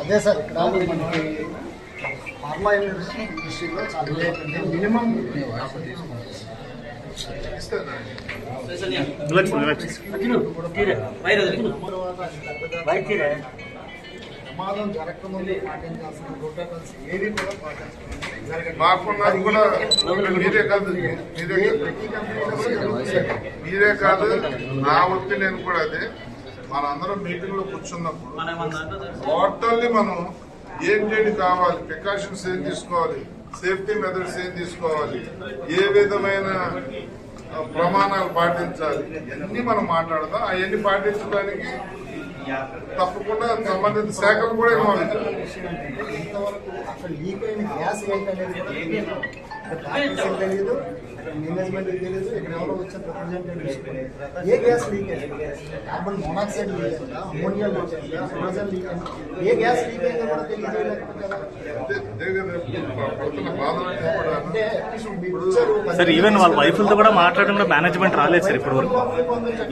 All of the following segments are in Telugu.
అదే సార్ ఇక్కడ మనకి ఫార్మా ఇండస్ట్రీ ఇండస్ట్రీలో చాలా మినిమం ప్రమాదం జరగకముందు పాటించాల్సిన ప్రోటోకాల్స్ ఏవి కూడా పాటించాలి మీరే కాదు నా ఒపీనియన్ కూడా అదే. మనందరం మీటింగ్లో కూర్చున్నప్పుడు టోటల్లీ మనం ఏంటేంటి కావాలి? ప్రికాషన్స్ ఏం తీసుకోవాలి? సేఫ్టీ మెథడ్స్ ఏం తీసుకోవాలి? ఏ విధమైన ప్రమాణాలు పాటించాలి? ఇవన్నీ మనం మాట్లాడదాం. అవన్నీ పాటించడానికి తప్పకుండా సంబంధిత శాఖలు కూడా ఇవ్వాలి. ఇంతవరకు అక్కడ లీక్ అయిన గ్యాస్ ఏంటి అనేది కూడా తెలియదు మేనేజ్మెంట్ తెలియదు ఇక్కడ ఎవరో ఏ gas leak carbon monoxide leak అయిందా అమోనియా లీక్ అయిందా హైడ్రోజన్ లీక్. అయిందా ఏ గ్యాస్ లీక్ అయిందో కూడా తెలియజేయలేకపోతే సార్ ఈవెన్ వాళ్ళ వైఫ్లతో కూడా మాట్లాడడంలో మేనేజ్మెంట్ రాలేదు సార్ ఇప్పటి వరకు.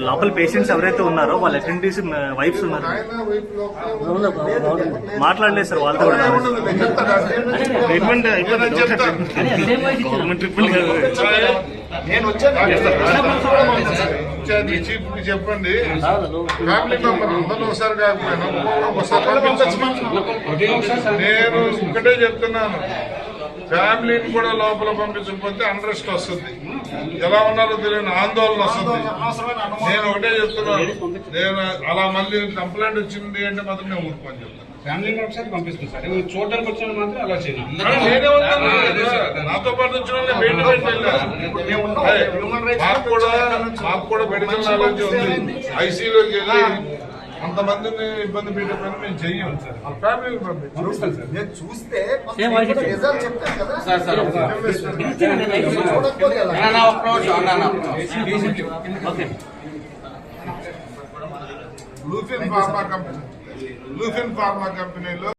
లోపల పేషెంట్స్ ఎవరైతే ఉన్నారో వాళ్ళ అటెండీస్ వైఫ్స్ ఉన్నారు. మాట్లాడలేదు సార్ వాళ్ళతో కూడా ట్రీట్మెంట్ అయిపోయింది గవర్నమెంట్ ట్రీట్మెంట్. నేను వచ్చాను. చెప్పండి. ఫ్యామిలీ మెంబర్ అందరూ ఒకసారి కాకపోయినా ఒకసారి. నేను ఒకటే చెప్తున్నాను. ఫ్యామిలీని కూడా లోపల పంపించకపోతే అండ్రెస్ట్ వస్తుంది. ఎలా ఉన్నారో తెలియని ఆందోళన వస్తుంది. నేను ఒకటే చెప్తున్నాను నేను అలా మళ్ళీ కంప్లైంట్ వచ్చింది అంటే మాత్రం నేను ఊరుకోని చెప్తాను ఫ్యామిలీని ఒకసారి సార్. చూడడానికి వచ్చిన మాత్రం అలా కదా. నాతో పాటు వచ్చిన మాకు కూడా మాకు కూడా మెడికల్ నాలెడ్జ్ ఉంది. ఐసీలోకి వెళ్ళి అంతమందిని ఇబ్బంది పెట్టే పని మేము చెయ్యం ఫ్యామిలీని పంపించాం సార్. నేను చూస్తే రిజల్ట్ చెప్తాను కదా. Lupin pharma company Lupin pharma కంపెనీలో